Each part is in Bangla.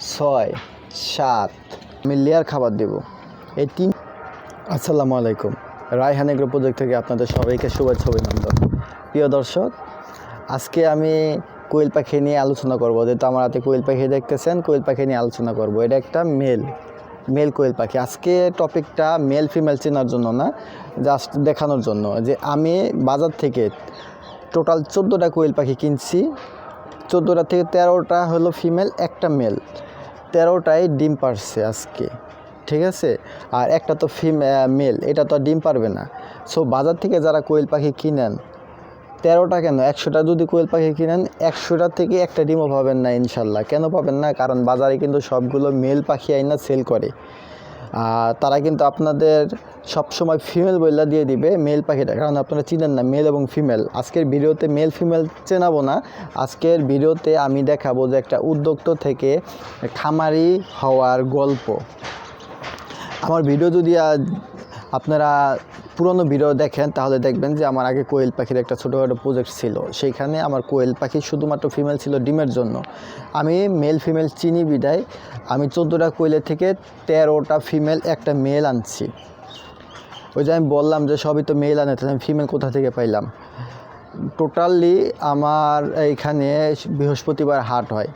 ছয়, সাত। আমি লেয়ার খাবার দেব। এই তিন আসসালামু আলাইকুম। রায়হান এগ্রো প্রজেক্ট থেকে আপনাদের সবাইকে শুভেচ্ছা অভিনন্দন। প্রিয় দর্শক, আজকে আমি কোয়েল পাখি নিয়ে আলোচনা করব। যেহেতু আমার হাতে কোয়েল পাখি দেখতেছেন, কোয়েল পাখি নিয়ে আলোচনা করব। এটা একটা মেল মেল কোয়েল পাখি। আজকে টপিকটা মেল ফিমেল চেনার জন্য না জাস্ট দেখানোর জন্য। যে আমি বাজার থেকে টোটাল চোদ্দোটা কোয়েল পাখি কিনছি। চোদ্দোটা থেকে তেরোটা হলো ফিমেল একটা মেল তেরোটাই ডিম পারছে আজকে, ঠিক আছে? আর একটা তো ফিম মেল, এটা তো ডিম পারবে না। সো বাজার থেকে যারা কোয়েল পাখি কিনেন, তেরোটা কেন? একশোটা যদি কোয়েল পাখি কিনেন একশোটার থেকে একটা ডিমও পাবেন না ইনশাল্লাহ। কেন পাবেন না? কারণ বাজারে কিন্তু সবগুলো মেল পাখি আইনা সেল করে। আর তারা কিন্তু আপনাদের সবসময় ফিমেল বইলা দিয়ে দিবে মেল পাখিটা, কারণ আপনারা চিনেন না মেল এবং ফিমেল আজকের ভিডিওতে মেল ফিমেল চেনাবো না। আজকের ভিডিওতে আমি দেখাবো যে একটা উদ্যোক্ত থেকে খামারি হওয়ার গল্প। আমার ভিডিও যদি আপনারা পুরনো ভিডিও দেখেন, তাহলে দেখবেন যে আমার আগে কোয়েল পাখির একটা ছোটোখাটো প্রজেক্ট ছিল। সেইখানে আমার কোয়েল পাখি শুধুমাত্র ফিমেল ছিল ডিমের জন্য। আমি মেল ফিমেল চিনি বিদায়। আমি চোদ্দোটা কোয়েলের থেকে তেরোটা ফিমেল একটা মেল আনছি। ওই যে আমি বললাম যে সবই তো মেল আনে, তাহলে আমি ফিমেল কোথা থেকে পাইলাম? টোটালি আমার এইখানে বৃহস্পতিবার হাট হয়।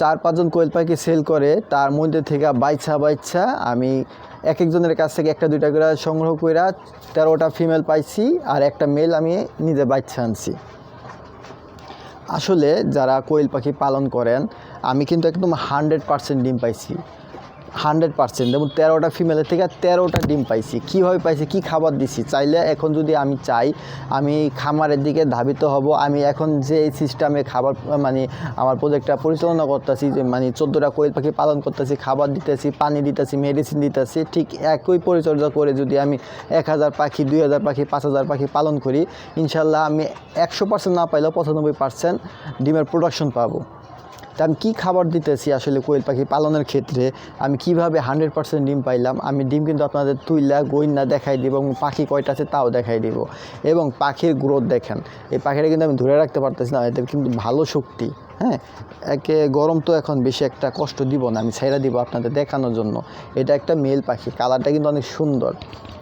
চার পাঁচজন কোয়েল পাখি সেল করে, তার মধ্যে থেকে বাইছা বাইছা আমি এক একজনের কাছ থেকে একটা দুইটা করে সংগ্রহ করে তেরোটা ফিমেল পাইছি আর একটা মেল আমি নিজে বাইছা আনছি। আসলে যারা কোয়েল পাখি পালন করেন, আমি কিন্তু একদম হান্ড্রেড পার্সেন্ট ডিম পাইছি। Hundred percent. এবং তেরোটা ফিমেলের থেকে তেরোটা ডিম পাইছি। কীভাবে পাইছি? কি খাবার দিছি? চাইলে এখন যদি আমি চাই, আমি খামারের দিকে ধাবিত হব। আমি এখন যে সিস্টেমে খাবার মানে আমার প্রজেক্টটা পরিচালনা করতেছি, যে মানে চোদ্দোটা কোয়েল পাখি পালন করতেছি, খাবার দিতেছি, পানি দিতেছি মেডিসিন দিতেছি, ঠিক একই পরিচর্যা করে যদি আমি এক হাজার পাখি, দুই হাজার পাখি, পাঁচ হাজার পাখি পালন করি, ইনশাল্লাহ আমি একশো পার্সেন্ট না পাইলেও পঁচানব্বই পার্সেন্ট ডিমের প্রোডাকশন পাবো। তা আমি কী খাবার দিতেছি আসলে কোয়েল পাখি পালনের ক্ষেত্রে? আমি কীভাবে হান্ড্রেড পার্সেন্ট ডিম পাইলাম? আমি ডিম কিন্তু আপনাদের তুইলা গইনা দেখাই দিব এবং পাখি কয়টা আছে তাও দেখাই দিব। এবং পাখির গ্রোথ দেখেন, এই পাখিটা কিন্তু আমি ধরে রাখতে পারতেছি না, এদের কিন্তু ভালো শক্তি হ্যাঁ? একে গরম তো এখন বেশি একটা কষ্ট দিব না, আমি ছেড়ে দিব আপনাদের দেখানোর জন্য। এটা একটা মেল পাখি, কালারটা কিন্তু অনেক সুন্দর।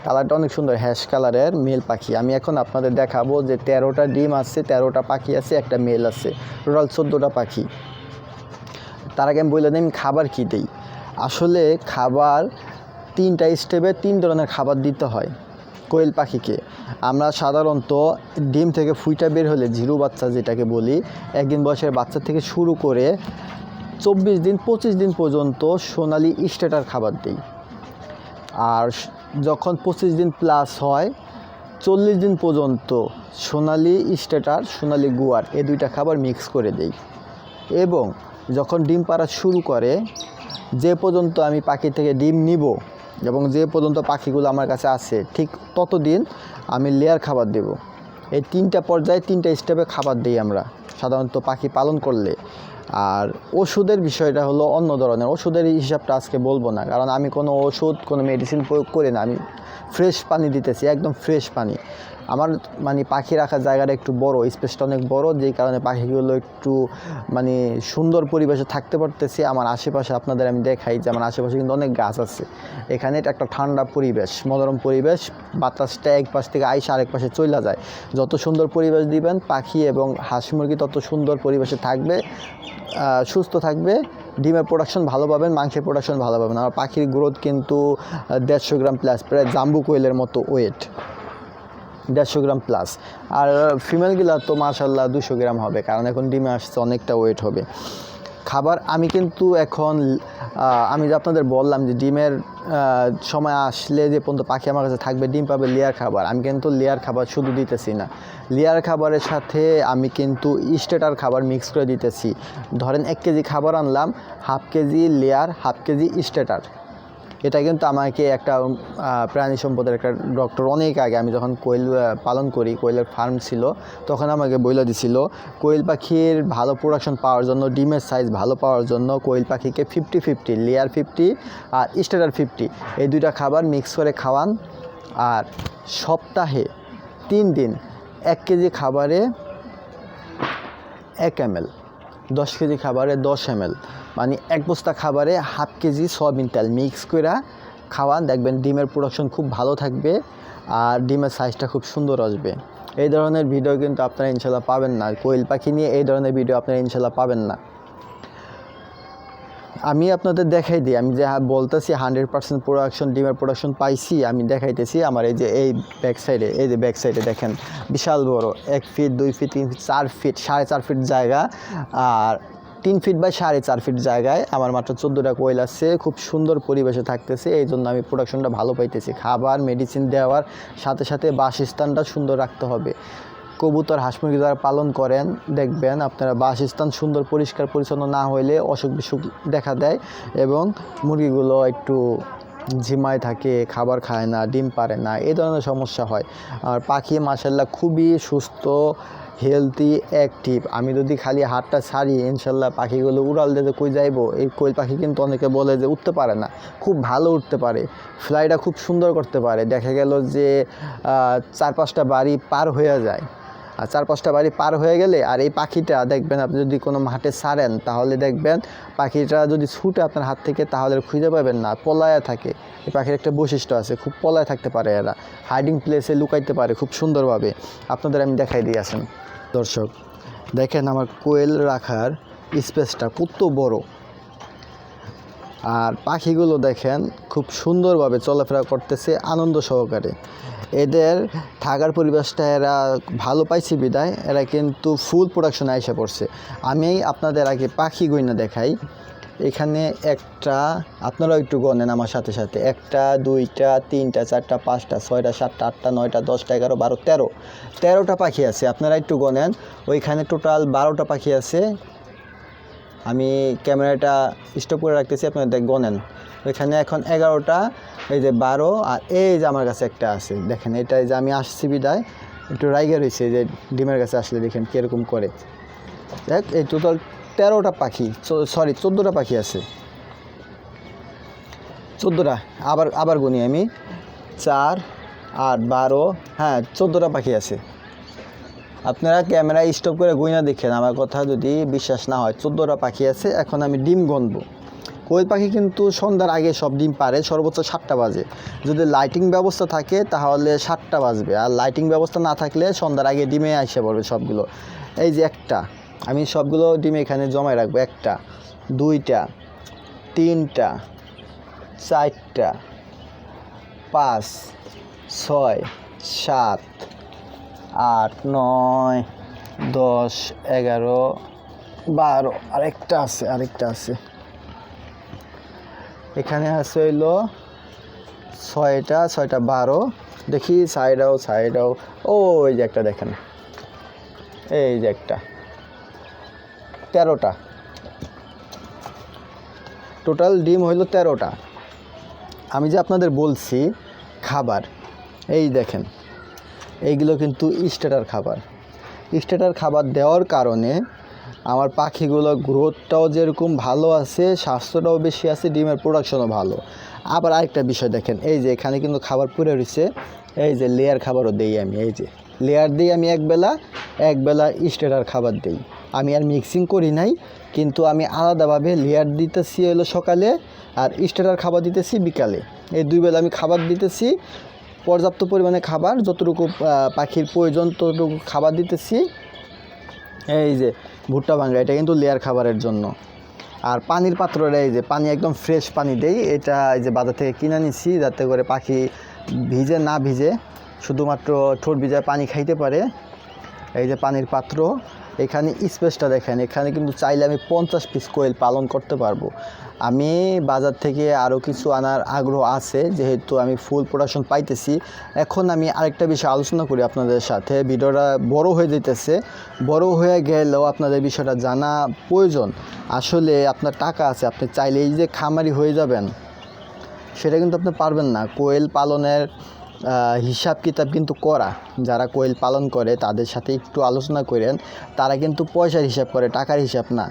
কালারটা অনেক সুন্দর, হ্যাশ কালারের মেল পাখি। আমি এখন আপনাদের দেখাবো যে তেরোটা ডিম আছে, তেরোটা পাখি আছে, একটা মেল আছে। টোটাল চোদ্দোটা পাখি। তার আগে আমি বলে দিই, আমি খাবার কী দিই? আসলে খাবার তিনটা স্টেপে তিন ধরনের খাবার দিতে হয়। কোয়েল পাখিকে। আমরা সাধারণত ডিম থেকে ফুইটা বের হলে জিরো বাচ্চা যেটাকে বলি, একদিন বয়সের বাচ্চা থেকে শুরু করে চব্বিশ দিন, পঁচিশ দিন পর্যন্ত সোনালি স্টেটার খাবার দিই। আর যখন পঁচিশ দিন প্লাস হয়, চল্লিশ দিন পর্যন্ত সোনালি স্টেটার, সোনালি গুয়ার, এই দুইটা খাবার মিক্স করে দেই। এবং যখন ডিম পাড়া শুরু করে, যে পর্যন্ত আমি পাখি থেকে ডিম নিব এবং যে পর্যন্ত পাখিগুলো আমার কাছে আছে, ঠিক ততদিন আমি লেয়ার খাবার দেব। এই তিনটা পর্যায়ে তিনটা স্টেপে খাবার দিই আমরা। সাধারণত পাখি পালন করলে। আর ওষুধের বিষয়টা হলো অন্য ধরনের। ওষুধের হিসাবটা আজকে বলব না, কারণ আমি কোনো ওষুধ, কোনো মেডিসিন প্রয়োগ করি না। আমি ফ্রেশ পানি দিতেছি, একদম ফ্রেশ পানি। আমার মানে পাখি রাখার জায়গাটা একটু বড় স্পেসটা অনেক বড়, যেই কারণে পাখিগুলো একটু মানে সুন্দর পরিবেশে থাকতে পারতেছি। আমার আশেপাশে আপনাদের আমি দেখাই যে আমার আশেপাশে কিন্তু অনেক গাছ আছে। এখানে একটা ঠান্ডা পরিবেশ, মনোরম পরিবেশ, বাতাসটা এক পাশ থেকে আইসা আরেক পাশে চলে যায়। যত সুন্দর পরিবেশ দিবেন, পাখি এবং হাঁস মুরগি তত সুন্দর পরিবেশে থাকবে সুস্থ থাকবে, ডিমের প্রোডাকশন ভালো পাবেন, মাংসের প্রোডাকশন ভালো পাবেন। আর পাখির গ্রোথ কিন্তু দেড়শো গ্রাম প্লাস প্রায় জাম্বু কোয়েলের মতো ওয়েট দেড়শো গ্রাম প্লাস আর ফিমেলগুলা তো মাশাল্লাহ দুশো গ্রাম হবে, কারণ এখন ডিমে আসছে, অনেকটা ওয়েট হবে। খাবার আমি কিন্তু এখন আমি যে আপনাদের বললাম যে ডিমের সময় আসলে যে পর্যন্ত পাখি আমার কাছে থাকবে, ডিম পাবে লেয়ার খাবার। আমি কিন্তু লেয়ার খাবার শুধু দিতেছি না। লেয়ার খাবারের সাথে আমি কিন্তু স্টেটার খাবার মিক্স করে দিতেছি। ধরেন এক কেজি খাবার আনলাম half KG layer half KG starter এটা কিন্তু আমাকে একটা প্রাণী সম্পদের একটা ডক্টর অনেক আগে আমি যখন কোয়েল পালন করি, কোয়েলের ফার্ম ছিল, তখন আমাকে বইলা দিছিল, কোয়েল পাখির ভালো প্রোডাকশন পাওয়ার জন্য, ডিমের সাইজ ভালো পাওয়ার জন্য কোয়েল পাখিকে ফিফটি ফিফটি লেয়ার ফিফটি আর স্টেটার ফিফটি এই দুইটা খাবার মিক্স করে খাওয়ান। আর সপ্তাহে তিন দিন এক কেজি খাবারে এক এম দশ কেজি খাবারে দশ এম মানে এক বস্তা খাবারে হাফ কেজি সয়াবিন তেল মিক্স করে খাওয়ান। দেখবেন ডিমের প্রোডাকশন খুব ভালো থাকবে আর ডিমের সাইজটা খুব সুন্দর আসবে। এই ধরনের ভিডিও কিন্তু আপনারা ইনশাল্লাহ পাবেন না। কোয়েল পাখি নিয়ে এই ধরনের ভিডিও আপনারা ইনশাল্লাহ পাবেন না। আমি আপনাদের দেখাই দিই। আমি যে বলতেছি হান্ড্রেড পার্সেন্ট প্রোডাকশন ডিমের প্রোডাকশন পাইছি, আমি দেখাইতেছি আমার এই যে, এই ব্যাক সাইডে এই যে ব্যাক সাইডে দেখেন, বিশাল বড়, এক ফিট দুই ফিট তিন ফিট চার ফিট সাড়ে চার ফিট জায়গা আর তিন ফিট বাই সাড়ে চার ফিট জায়গায় আমার মাত্র চোদ্দোটা কোয়েল আছে, খুব সুন্দর পরিবেশে থাকতেছে, এই জন্য আমি প্রোডাকশনটা ভালো পাইতেছি। খাবার মেডিসিন দেওয়ার সাথে সাথে বাসস্থানটা সুন্দর রাখতে হবে। কবুতর হাঁস মুরগি যারা পালন করেন, দেখবেন আপনারা বাসস্থান সুন্দর, পরিষ্কার, পরিচ্ছন্ন না হইলে অসুখ বিসুখ দেখা দেয় এবং মুরগিগুলো একটু ঝিমায় থাকে, খাবার খায় না, ডিম পারে না, এই ধরনের সমস্যা হয়। আর পাখি মাসাল্লাহ খুবই সুস্থ হেলদি অ্যাক্টিভ আমি যদি খালি হাতটা ছাড়ি ইনশাল্লাহ পাখিগুলো উড়াল দিতে কই যাইবো? এই কোয়েল পাখি কিন্তু অনেকে বলে যে উঠতে পারে না। খুব ভালো উঠতে পারে। ফ্লাইটা খুব সুন্দর করতে পারে। দেখা গেল যে চার পাঁচটা বাড়ি পার হয়ে যায়। আর চার পাঁচটা বাড়ি পার হয়ে গেলে আর এই পাখিটা দেখবেন আপনি যদি কোনো মাঠে সারেন তাহলে দেখবেন পাখিটা যদি ছুটে আপনার হাত থেকে, তাহলে খুঁজে পাবেন না, পলায়া থাকে। এই পাখির একটা বৈশিষ্ট্য আছে, খুব পলায় থাকতে পারে এরা হাইডিং প্লেসে লুকাইতে পারে খুব সুন্দরভাবে। আপনাদের আমি দেখাই দিয়ে আসেন। দর্শক, দেখেন আমার কোয়েল রাখার স্পেসটা কত বড়। আর পাখিগুলো দেখেন খুব সুন্দরভাবে চলাফেরা করতেছে, আনন্দ সহকারে। এদের থাকার পরিবেশটা এরা ভালো পাইছে বিদায়, এরা কিন্তু ফুল প্রোডাকশনে আইসা পড়ছে। আমি আপনাদের আগে পাখি গইনা দেখাই। এখানে একটা, আপনারাও একটু গনেন আমার সাথে সাথে। একটা, দুইটা, তিনটা, চারটা, পাঁচটা, ছয়টা, সাতটা, আটটা, নয়টা, দশটা, এগারো, বারো, তেরো। তেরোটা পাখি আছে, আপনারা একটু গনেন ওইখানে টোটাল বারোটা পাখি আছে। আমি ক্যামেরাটা স্টপ করে রাখতেছি আপনারা দেখ গনেন ওইখানে এখন এগারোটা, এই যে বারো, আর এই যে আমার কাছে একটা আছে, দেখেন, এটা যে আমি আসছি বিদায়। একটু রাইগা রয়েছে যে ডিমের কাছে আসলে দেখেন কীরকম করে। দেখ, এই টোটাল তেরোটা পাখি সরি চোদ্দোটা পাখি আছে। চোদ্দোটা, আবার আবার গুনি আমি। চার, আট, বারো হ্যাঁ চোদ্দোটা পাখি আছে। আপনারা ক্যামেরা স্টপ করে গুইনা দেখেন, আমার কথা যদি বিশ্বাস না হয়। চোদ্দোটা পাখি আছে, এখন আমি ডিম গনবো কোয়েল পাখি কিন্তু সন্ধ্যার আগে সব ডিম পারে, সর্বোচ্চ সাতটা বাজে। যদি লাইটিং ব্যবস্থা থাকে, তাহলে সাতটা বাজবে। আর লাইটিং ব্যবস্থা না থাকলে সন্ধ্যার আগে ডিমে আসে পড়বে সবগুলো। এই যে একটা, আমি সবগুলো ডিম এখানে জমায় রাখব। একটা, দুইটা, তিনটা, চারটা, পাঁচ, ছয়, সাত আট, নয়, দশ, এগারো, বারো। আরেকটা আছে আরেকটা আছে। এখানে আছে হইল ছয়টা ছয়টা বারো। দেখি সাইডাও সাইডাও ও ওই যে একটা দেখেন। এই যে একটা। তেরোটা। টোটাল ডিম হইল তেরোটা। আমি যে আপনাদের বলছি, খাবার। এই দেখেন। এইগুলো কিন্তু স্টেটার খাবার। স্টেটার খাবার দেওয়ার কারণে আমার পাখিগুলো গ্রোথটাও যেরকম ভালো আছে, স্বাস্থ্যটাও বেশি আছে, ডিমের প্রোডাকশনও ভালো। আবার আরেকটা বিষয় দেখেন, এই যে এখানে কিন্তু খাবার পুড়ে রয়েছে, এই যে লেয়ার খাবারও দেই আমি, এই যে লেয়ার দিই আমি একবেলা একবেলা স্টেটার খাবার দিই। আমি আর মিক্সিং করি নাই, কিন্তু আমি আলাদাভাবে লেয়ার দিতেছি হলো সকালে, আর স্টেটার খাবার দিতেছি বিকালে। এই দুই বেলা আমি খাবার দিতেছি পর্যাপ্ত পরিমাণে খাবার, যতটুকু পাখির প্রয়োজন, ততটুকু খাবার দিতেছি। এই যে, ভুট্টা ভাঙ্গা, এটা কিন্তু লেয়ার খাবারের জন্য। আর পানির পাত্রটা এই যে, পানি একদম ফ্রেশ পানি দেই, এটা এই যে বাজার থেকে কিনে নিছি, যাতে করে পাখি ভিজে না ভিজে, শুধুমাত্র ঠোঁট ভিজায় পানি খাইতে পারে। এই যে পানির পাত্র এখানে স্পেসটা দেখেন, এখানে কিন্তু চাইলে আমি পঞ্চাশ পিস কোয়েল পালন করতে পারব। আমি বাজার থেকে আরও কিছু আনার আগ্রহ আছে, যেহেতু আমি ফুল প্রোডাকশন পাইতেছি। এখন আমি আরেকটা বিষয় আলোচনা করি আপনাদের সাথে। ভিডিওটা বড় হয়ে যেতেছে বড় হয়ে গেলেও আপনাদের বিষয়টা জানা প্রয়োজন। আসলে আপনার টাকা আছে, আপনি চাইলে এই যে খামারি হয়ে যাবেন, সেটা কিন্তু আপনি পারবেন না। কোয়েল পালনের হিসাব কিতাব কিন্তু করা, যারা কোয়েল পালন করে, তাদের সাথে একটু আলোচনা করেন, তারা কিন্তু পয়সার হিসাব করে, টাকার হিসাব না।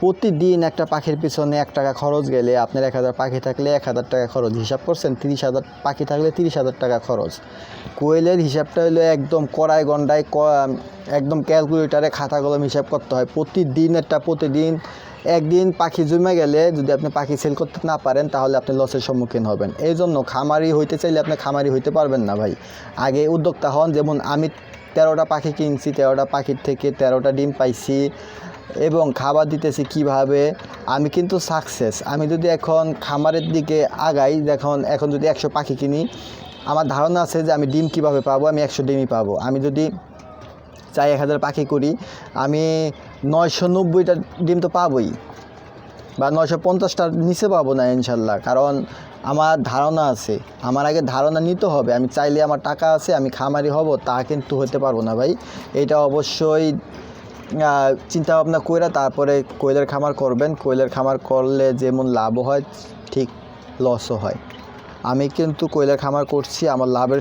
প্রতিদিন একটা পাখির পিছনে এক টাকা খরচ গেলে আপনার এক হাজার পাখি থাকলে এক হাজার টাকা খরচ। হিসাব করছেন, তিরিশ হাজার পাখি থাকলে তিরিশ হাজার টাকা খরচ। কোয়েলের হিসাবটা হলো একদম কড়াই গন্ডায় একদম ক্যালকুলেটারে খাতা কলম হিসাব করতে হয়। প্রতিদিন একটা, প্রতিদিন একদিন পাখি জমে গেলে যদি আপনি পাখি সেল করতে না পারেন, তাহলে আপনি লসের সম্মুখীন হবেন। এই জন্য খামারি হইতে চাইলে আপনি খামারি হইতে পারবেন না ভাই। আগে উদ্যোক্তা হন, যেমন আমি তেরোটা পাখি কিনছি, তেরোটা পাখির থেকে তেরোটা ডিম পাইছি এবং খাবার দিতেছি কীভাবে, আমি কিন্তু সাকসেস আমি যদি এখন খামারের দিকে আগাই, দেখুন, এখন যদি একশো পাখি কিনি, আমার ধারণা আছে যে আমি ডিম কীভাবে পাবো, আমি একশো ডিমই পাবো। আমি যদি চাই এক হাজার পাখি করি, আমি নয়শো নব্বইটা ডিম তো পাবই বা নয়শো পঞ্চাশটার নিচে পাবো না ইনশাল্লাহ। কারণ আমার ধারণা আছে, আমার আগে ধারণা নিতে হবে। আমি চাইলে আমার টাকা আছে, আমি খামারি হব, তা কিন্তু হতে পারব না ভাই। এটা অবশ্যই চিন্তা ভাবনা করে তারপরে কোয়েলের খামার করবেন। কোয়েলের খামার করলে যেমন লাভও হয়, ঠিক লসও হয়। আমি কিন্তু কোয়েলের খামার করছি, আমার লাভের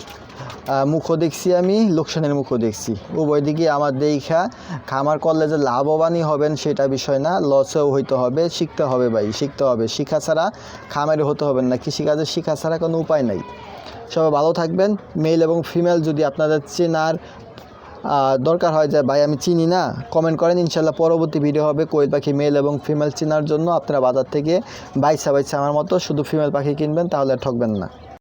মুখও দেখছি আমি, লোকসানের মুখও দেখছি। উভয় দিকে আমার দেখা, খামার করলে যে লাভবানই হবেন সেটা বিষয় না, লসেও হইতে হবে, শিখতে হবে ভাই, শিখতে হবে। শিখা ছাড়া খামারি হতে হবে না, কৃষিকাজের শিখা ছাড়া কোনো উপায় নাই। সবাই ভালো থাকবেন মেল এবং ফিমেল যদি আপনাদের চেনার দরকার হয় যে ভাই আমি চিনি না কমেন্ট করেন, ইনশাল্লাহ পরবর্তী ভিডিও হবে কোয়েল পাখি মেল এবং ফিমেল চেনার জন্য আপনারা বাজার থেকে বাইসা বাইসা আমার মতো শুধু ফিমেল পাখি কিনবেন, তাহলে ঠকবেন না।